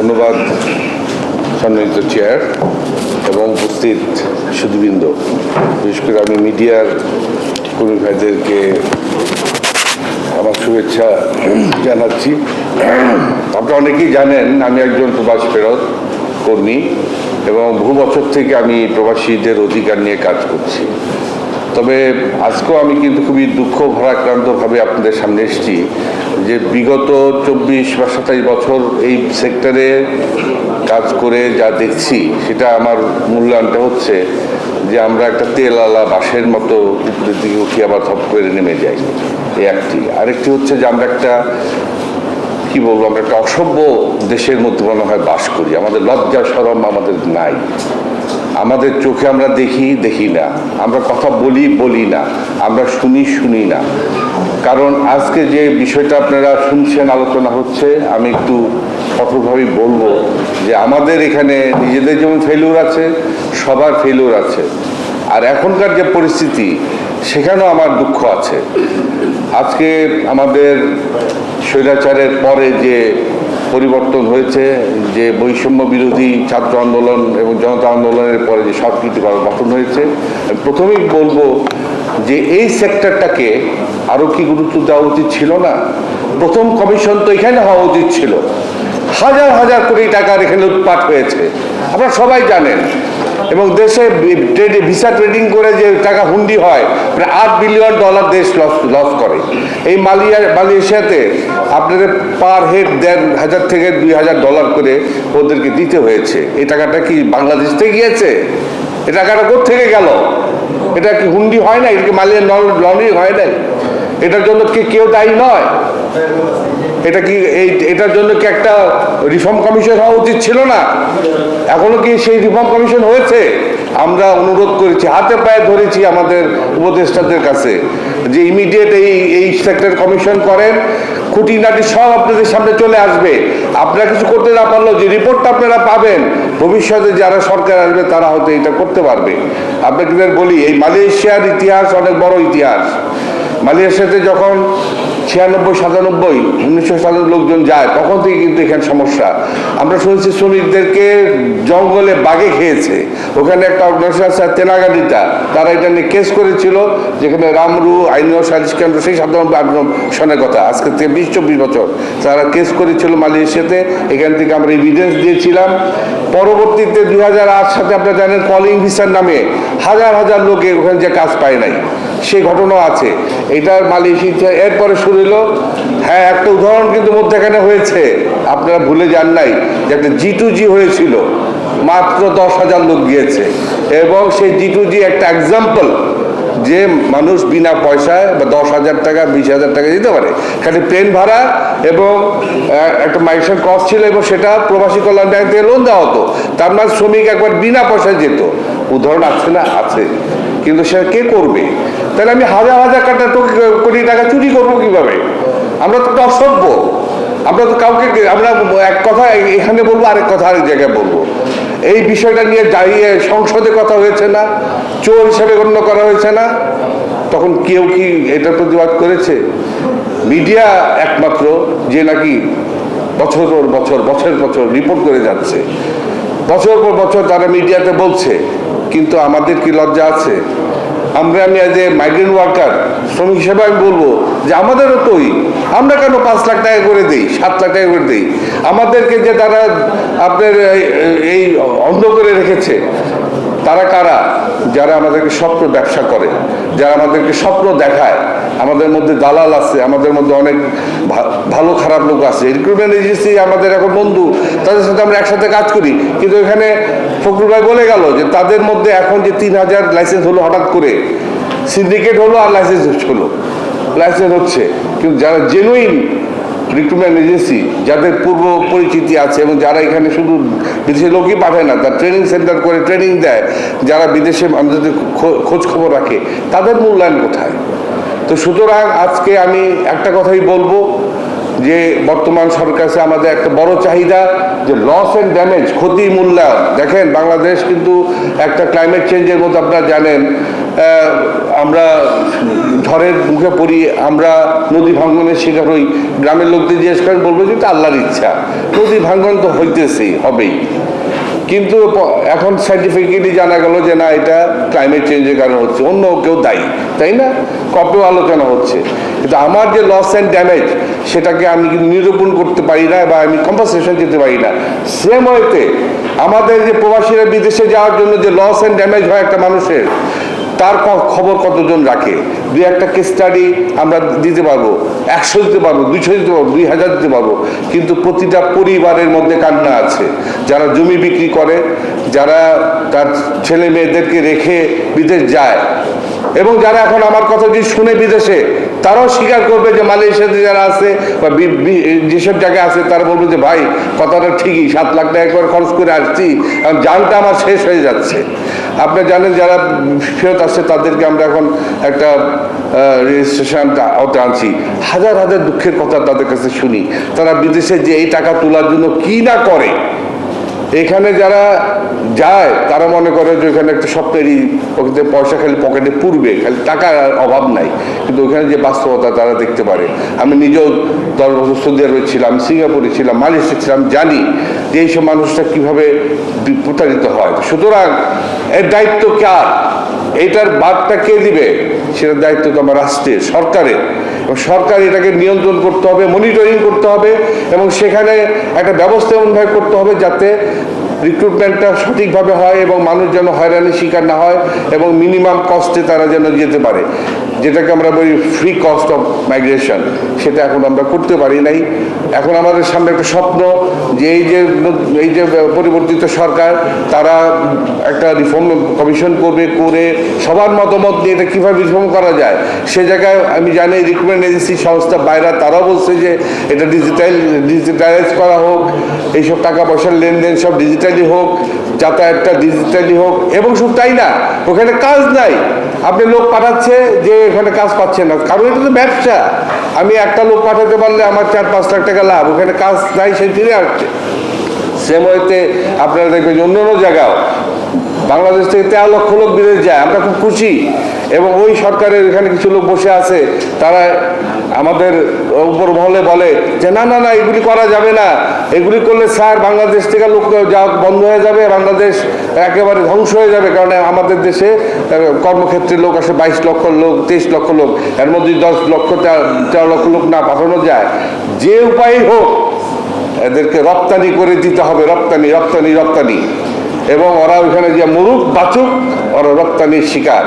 ধন্যবাদ, সম্মানিত চেয়ার এবং উপস্থিত সুদীবৃন্দ বিশেষ করে আমি মিডিয়ার কর্মী ভাইদেরকে আমার শুভেচ্ছা জানাচ্ছি। আপনারা অনেকেই জানেন, আমি একজন প্রবাস ফেরত কর্মী এবং বহু বছর থেকে আমি প্রবাসীদের অধিকার নিয়ে কাজ করছি। তবে আজকেও আমি কিন্তু খুবই দুঃখ ভারাক্রান্তভাবে আপনাদের সামনে এসেছি যে বিগত চব্বিশ বা সাতাইশ বছর এই সেক্টরে কাজ করে যা দেখছি, সেটা আমার মূল্যায়নটা হচ্ছে যে আমরা একটা তেলালা বাঁশের মতো উপরের দিকে উঠি আবার থপ করে নেমে যাই, এই একটি। আরেকটি হচ্ছে যে আমরা একটা, কি বলব, আমরা একটা অসভ্য দেশের মধ্যে মনে হয় বাস করি, আমাদের লজ্জা সরম আমাদের নাই। আমাদের চোখে আমরা দেখি দেখি না। আমরা কথা বলি বলি না। আমরা শুনি শুনি না। কারণ আজকে যে বিষয়টা আপনারা শুনছেন, আলোচনা হচ্ছে, আমি একটু কঠোরভাবেই বলব যে আমাদের এখানে নিজেদের যেমন ফেলুর আছে, সবার ফেলুর আছে। আর এখনকার যে পরিস্থিতি, সেখানেও আমার দুঃখ আছে। আজকে আমাদের স্বৈরাচারের পরে যে পরিবর্তন হয়েছে, যে বৈষম্য বিরোধী ছাত্র আন্দোলন এবং জনতা আন্দোলনের পরে যে সংস্কৃতি গঠন হয়েছে প্রথমেই বলব যে এই সেক্টরটাকে আরও কি গুরুত্ব দেওয়া উচিত ছিল না? প্রথম কমিশন তো এখানে হওয়া উচিত ছিল। হাজার হাজার কোটি টাকার এখানে উৎপাট হয়েছে। আপনারা সবাই জানেন এবং দেশে ভিসা ট্রেডিং করে যে টাকা হুন্ডি হয়, প্রায় আট বিলিয়ন ডলার দেশ লস লস করে। এই মালিয়া, মালয়েশিয়াতে আপনাদের পার হেড দেড় হাজার থেকে দুই হাজার ডলার করে ওদেরকে দিতে হয়েছে। এই টাকাটা কি বাংলাদেশ থেকে গিয়েছে? এই টাকাটা থেকে গেল? এটা কি হুন্ডি হয় না এটা কি মালিয়া লনি হয় নাই? এটার জন্য কি কেউ দায়ী নয়? এটা কি এই, এটার জন্য কি একটা রিফর্ম কমিশন হওয়া উচিত ছিল না? এখনও কি সেই রিফর্ম কমিশন হয়েছে? আমরা অনুরোধ করেছি, হাতে পায়ে ধরেছি আমাদের উপদেষ্টাদের কাছে যে ইমিডিয়েট এই এই সেক্টর কমিশন করেন, খুঁটিনাটি সব আপনাদের সামনে চলে আসবে। আপনারা কিছু করতে না পারলেও যে রিপোর্টটা আপনারা পাবেন, ভবিষ্যতে যারা সরকার আসবে তারা হয়তো এটা করতে পারবে। আপনাদের বলি, এই মালয়েশিয়ার ইতিহাস অনেক বড় ইতিহাস। মালয়েশিয়াতে যখন ছিয়ানব্বই, সাতানব্বই, উনিশশো সালের লোকজন যায়, তখন থেকে কিন্তু এখানে সমস্যা। আমরা শুনেছি শ্রমিকদেরকে জঙ্গলে বাঘে খেয়েছে। ওখানে একটা অর্গানাইজেশন আছে তেনাগাড়িটা তারা এটা নিয়ে কেস করেছিল, যেখানে রামরু, আইন সালিশ কেন্দ্র, সেই আন্দোলন সনের কথা। আজকে থেকে বিশ, চব্বিশ বছর তারা কেস করেছিল মালয়েশিয়াতে। এখান থেকে আমরা এভিডেন্স দিয়েছিলাম। পরবর্তীতে দুই হাজার আট সাথে আপনারা জানেন কলিং ভিসার নামে হাজার হাজার লোকে ওখানে যে কাজ পায় নাই। সেই ঘটনা আছে। এটার মালয়েশিয়া এরপরে শুরু হ্যাঁ একটা উদাহরণ কিন্তু মধ্যেখানে হয়েছে। আপনারা ভুলে যান নাই যে একটা জি টু জি হয়েছিল। মাত্র দশ হাজার লোক গিয়েছে। এবং সেই জি টু জি একটা এক্সাম্পল যে মানুষ বিনা পয়সায় বা দশ হাজার টাকা, বিশ হাজার টাকা দিতে পারে। খালি প্লেন ভাড়া এবং একটা মাইশন কস্ট ছিল এবং সেটা প্রবাসী কল্যাণ ব্যাংক থেকে লোন দেওয়া হতো। তার মানে শ্রমিক একবার বিনা পয়সায় যেত। উদাহরণ আছে না আছে? কিন্তু সে কে করবে? তাহলে আমি হাজার হাজার টাকা কোটি টাকা চুরি করব কীভাবে? আমরা তো অসভ্য। আমরা তো কাউকে আমরা এক কথা এখানে বলব, আরেক কথা আরেক জায়গায় বলব। এই বিষয়টা নিয়ে দাঁড়িয়ে সংসদে কথা হয়েছে না, চোর হিসেবে গণ্য করা হয়েছে না। তখন কেউ কি এটার প্রতিবাদ করেছে? মিডিয়া একমাত্র, যে নাকি বছর পর বছর বছর বছর রিপোর্ট করে যাচ্ছে। বছর পর বছর তারা মিডিয়াতে বলছে। কিন্তু আমাদের কি লজ্জা আছে? আমরা আমি যে মাইগ্রেন্ট ওয়ার্কার শ্রমিক হিসেবে আমি বলব যে আমাদেরও তোই। আমরা কেন পাঁচ লাখ টাকা করে দিই, সাত লাখ টাকা করে দিই? আমাদেরকে যে তারা আপনার এই- অন্ধ করে রেখেছে, তারা কারা? যারা আমাদেরকে স্বপ্ন ব্যবসা করে, যারা আমাদেরকে স্বপ্ন দেখায়। আমাদের মধ্যে দালাল আছে, আমাদের মধ্যে অনেক ভালো খারাপ লোক আছে। রিক্রুটমেন্ট এজেন্সি আমাদের এখন বন্ধু, তাদের সাথে আমরা একসাথে কাজ করি। কিন্তু এখানে ফখরুল ভাই বলে গেল যে তাদের মধ্যে এখন যে তিন হাজার লাইসেন্স হলো হঠাৎ করে সিন্ডিকেট হলো আর লাইসেন্স হলো। লাইসেন্স হচ্ছে। কিন্তু যারা জেনুইন রিক্রুটমেন্ট এজেন্সি যাদের পূর্ব পরিচিতি আছে এবং যারা এখানে শুধু বিদেশে লোকই পাঠায় না, তার ট্রেনিং সেন্টার করে ট্রেনিং দেয়, যারা বিদেশে আমাদের খোঁজ খবর রাখে, তাদের মূল্যায়ন কোথায়? তো সুতরাং আজকে আমি একটা কথাই বলব যে বর্তমান সরকার আমাদের একটা বড় চাহিদা যে লস অ্যান্ড ড্যামেজ ক্ষতি মূল্যায়ন দেখেন, বাংলাদেশ কিন্তু একটা ক্লাইমেট চেঞ্জের মধ্যে আপনারা জানেন। আমরা ঝড়ের মুখে পড়ি, আমরা নদী ভাঙ্গনের শিকার হই। গ্রামের লোকদের জিজ্ঞেস করেন, বলব যে আল্লাহর ইচ্ছা। নদী ভাঙ্গন তো হইতেছেই, হবেই। কিন্তু এখন সার্টিফিকেটই জানা গেল যে না, এটা ক্লাইমেট চেঞ্জের কারণে হচ্ছে। অন্য কেউ দায়ী, তাই না? কপেও আলোচনা হচ্ছে। কিন্তু আমার যে লস অ্যান্ড ড্যামেজ সেটাকে আমি নিরূপণ করতে পারি না বা আমি কম্পাসেশন দিতে পারি না। সেম ওয়েতে আমাদের যে প্রবাসীরা বিদেশে যাওয়ার জন্য যে লস অ্যান্ড ড্যামেজ হয় একটা মানুষের তার খবর কতজন রাখে? দুই একটা কেস স্টাডি আমরা দিতে পারব। একশো দিতে পারব, দুইশো দিতে পারব, দুই হাজার দিতে পারব। কিন্তু প্রতিটা পরিবারের মধ্যে কান্না আছে। যারা জমি বিক্রি করে, যারা তার ছেলে মেয়েদেরকে রেখে বিদেশ যায়, এবং যারা এখন আমার কথা যদি শুনে বিদেশে তারাও স্বীকার করবে যে মালয়েশিয়াতে যারা আছে বা যেসব জায়গায় আছে, তারা বলবে যে, ভাই, কথাটা ঠিকই, সাত লাখ টাকা একবার খরচ করে আসছি, কারণ জানটা আমার শেষ হয়ে যাচ্ছে। আপনি জানেন, যারা ফেরত আসছে, তাদেরকে আমরা এখন একটা রেজিস্ট্রেশন আওতে আনছি। হাজার হাজার দুঃখের কথা তাদের কাছে শুনি। তারা বিদেশে যে এই টাকা তোলার জন্য কি না করে এখানে যারা যায়, তারা মনে করে যে ওখানে একটা স্বপ্নেরই ওখানে পয়সা খালি পকেটে পুরবে খালি টাকার অভাব নাই। কিন্তু ওখানে যে বাস্তবতা তারা দেখতে পারে। আমি নিজেও দশ বছর সৌদি আরবে ছিলাম, সিঙ্গাপুরে ছিলাম, মালয়েশিয়া ছিলাম, জানি যে এইসব মানুষটা কীভাবে প্রতারিত হয়। সুতরাং এর দায়িত্ব কার? এইটার বাদটা কে দিবে? সেটার দায়িত্ব তো আমার রাষ্ট্রের, সরকারের। এবং সরকার এটাকে নিয়ন্ত্রণ করতে হবে মনিটরিং করতে হবে, এবং সেখানে একটা ব্যবস্থা এমনভাবে করতে হবে যাতে রিক্রুটমেন্টটা সঠিকভাবে হয় এবং মানুষ যেন হয়রানির শিকার না হয় এবং মিনিমাম কস্টে তারা যেন যেতে পারে। যেটাকে আমরা বলি ফ্রি কস্ট অফ মাইগ্রেশন সেটা এখন আমরা করতে পারি নাই। এখন আমাদের সামনে একটা স্বপ্ন যে এই যে এই যে পরিবর্তিত সরকার, তারা একটা রিফর্ম কমিশন করবে, করে সবার মতামত নিয়ে এটা কীভাবে রিফর্ম করা যায়, সে জায়গায় আমি জানি রিক্রুটমেন্ট এজেন্সি সংস্থা বাইরা, তারাও বলছে যে এটা ডিজিটাল ডিজিটালাইজ করা হোক, এইসব টাকা পয়সার লেনদেন সব ডিজিটালি হোক, যাতায়াতটা ডিজিটালি হোক, এবং শুধু তাই না, ওখানে কাজ নাই। আপনি লোক পাঠাচ্ছে যে এখানে কাজ পাচ্ছে না। কারণ এটা তো ব্যবসা। আমি একটা লোক পাঠাতে পারলে আমার চার পাঁচ লাখ টাকা লাভ। ওখানে কাজ নাই সেই ফিরে আসছে। সেম ওয়েতে আপনারা দেখবেন অন্য অন্য জায়গাও। বাংলাদেশ থেকে তেরো লক্ষ লোক বিদেশ যায়। আমরা খুব খুশি। এবং ওই সরকারের এখানে কিছু লোক বসে আছে, তারা আমাদের উপর মহলে বলে যে, না না না, এগুলি করা যাবে না। এগুলি করলে স্যার বাংলাদেশ থেকে লোক যাওয়া বন্ধ হয়ে যাবে, বাংলাদেশ একেবারে ধ্বংস হয়ে যাবে। কারণ আমাদের দেশে কর্মক্ষেত্রে লোক আসে বাইশ লক্ষ লোক, তেইশ লক্ষ লোক। এর মধ্যে দশ লক্ষ তেরো লক্ষ লোক না পাঠানো যায়। যে উপায় হোক, এদেরকে রপ্তানি করে দিতে হবে। রপ্তানি রপ্তানি রপ্তানি। এবং ওরা ওইখানে যে মরুক বাঁচুক ওরা রপ্তানির শিকার।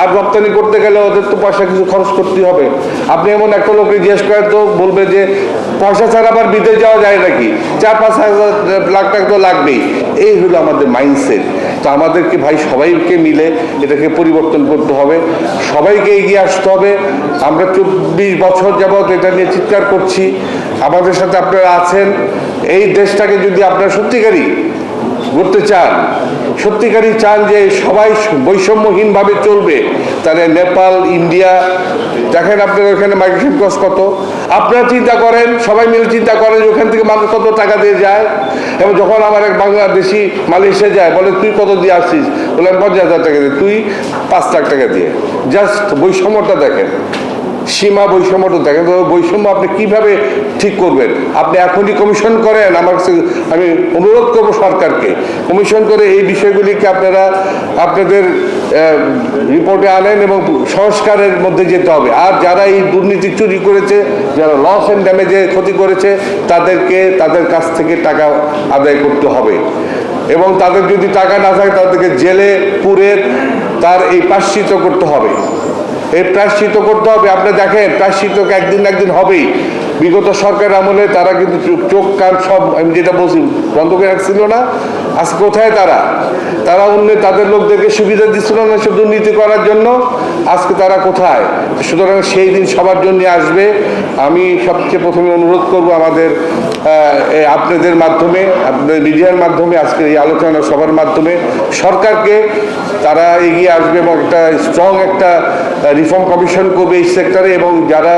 আর রপ্তানি করতে গেলে ওদের তো পয়সা কিছু খরচ করতে হবে। আপনি এমন একটা লোককে জিজ্ঞেস করেন তো, বলবে যে, পয়সা ছাড়া আবার বিদেশ যাওয়া যায় নাকি? চার পাঁচ হাজার, লাখ টাকা তো লাগবেই। এই হলো আমাদের মাইন্ডসেট তো আমাদেরকে ভাই সবাইকে মিলে এটাকে পরিবর্তন করতে হবে। সবাইকে এগিয়ে আসতে হবে। আমরা চব্বিশ বছর যাবৎ এটা নিয়ে চিৎকার করছি। আমাদের সাথে আপনারা আছেন। এই দেশটাকে যদি আপনারা সত্যিকারই করতে চান, সত্যিকারই চান যে সবাই বৈষম্যহীনভাবে চলবে, তাহলে নেপাল, ইন্ডিয়া, দেখেন আপনার ওখানে মাইগ্রেশন কস্ট কত? আপনারা চিন্তা করেন, সবাই মিলে চিন্তা করেন যে ওখান থেকে মানুষ কত টাকা দিয়ে যায়? এবং যখন আমার এক বাংলাদেশি মালয়েশিয়া যায়, বলে, তুই কত দিয়ে আসছিস? বলে পঞ্চাশ হাজার টাকা দিয়ে, তুই পাঁচ লাখ টাকা দিয়ে। জাস্ট বৈষম্যটা দেখেন। সীমা বৈষম্যটা দেখেন বৈষম্য আপনি কীভাবে ঠিক করবেন? আপনি এখনই কমিশন করেন, আমার আমি অনুরোধ করব সরকারকে। কমিশন করে এই বিষয়গুলিকে আপনারা আপনাদের রিপোর্টে আনেন এবং সংস্কারের মধ্যে যেতে হবে। আর যারা এই দুর্নীতি চুরি করেছে, যারা লস অ্যান্ড ড্যামেজে ক্ষতি করেছে, তাদেরকে, তাদের কাছ থেকে টাকা আদায় করতে হবে। এবং তাদের যদি টাকা না থাকে, তাদেরকে জেলে পুরে তার এই প্রাশ্চিত করতে হবে। এই প্রায়শ্চিত করতে হবে। আপনি দেখেন প্রায়শ্চিত একদিন একদিন হবেই। বিগত সরকার আমলে তারা কিন্তু চোখ- কান সব, আমি যেটা বলছি, বন্ধ করে রাখছিল না। আজ কোথায় তারা? তারা অন্য তাদের লোকদেরকে সুবিধা দিচ্ছিল না সে দুর্নীতি করার জন্য। আজকে তারা কোথায়? সুতরাং সেই দিন সবার জন্য আসবে। আমি সবচেয়ে প্রথমে অনুরোধ করব আমাদের আপনাদের মাধ্যমে, আপনাদের মিডিয়ার মাধ্যমে, আজকের এই আলোচনা সভার মাধ্যমে সরকারকে তারা এগিয়ে আসবে এবং একটা স্ট্রং একটা রিফর্ম কমিশন করবে এই সেক্টরে এবং যারা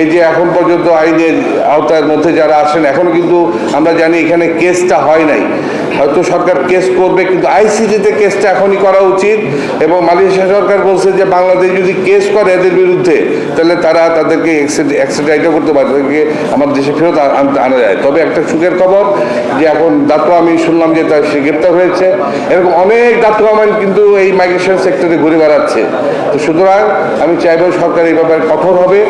এই যে এখন পর্যন্ত আইনের আওতার মধ্যে যারা আসেন এখনও কিন্তু আমরা জানি এখানে কেসটা হয় নাই। হয়তো সরকার কেস করবে, কিন্তু আইসিটিতে কেসটা এখনই করা উচিত এবং মালয়েশিয়া সরকার বলছে যে বাংলাদেশ যদি কেস করে এদের বিরুদ্ধে, তাহলে তারা তাদেরকে এক্সিডেন্টও করতে পারে, তাদেরকে আমাদের দেশে ফেরত আনা যায়। তবে একটা সুখের খবর যে এখন দাতু আমি শুনলাম যে তার সে গ্রেপ্তার হয়েছে। এরকম অনেক দাতু আমার কিন্তু এই মাইগ্রেশন সেক্টরে ঘুরে বেড়াচ্ছে। তো সুতরাং আমি চাইব সরকার এই ব্যাপারে কঠোর হবে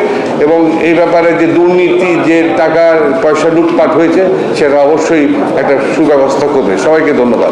এবং এই ব্যাপারে যে দুর্নীতি, যে টাকার পয়সা লুটপাট হয়েছে, সেটা অবশ্যই একটা সুব্যবস্থা করবে। সবাইকে ধন্যবাদ।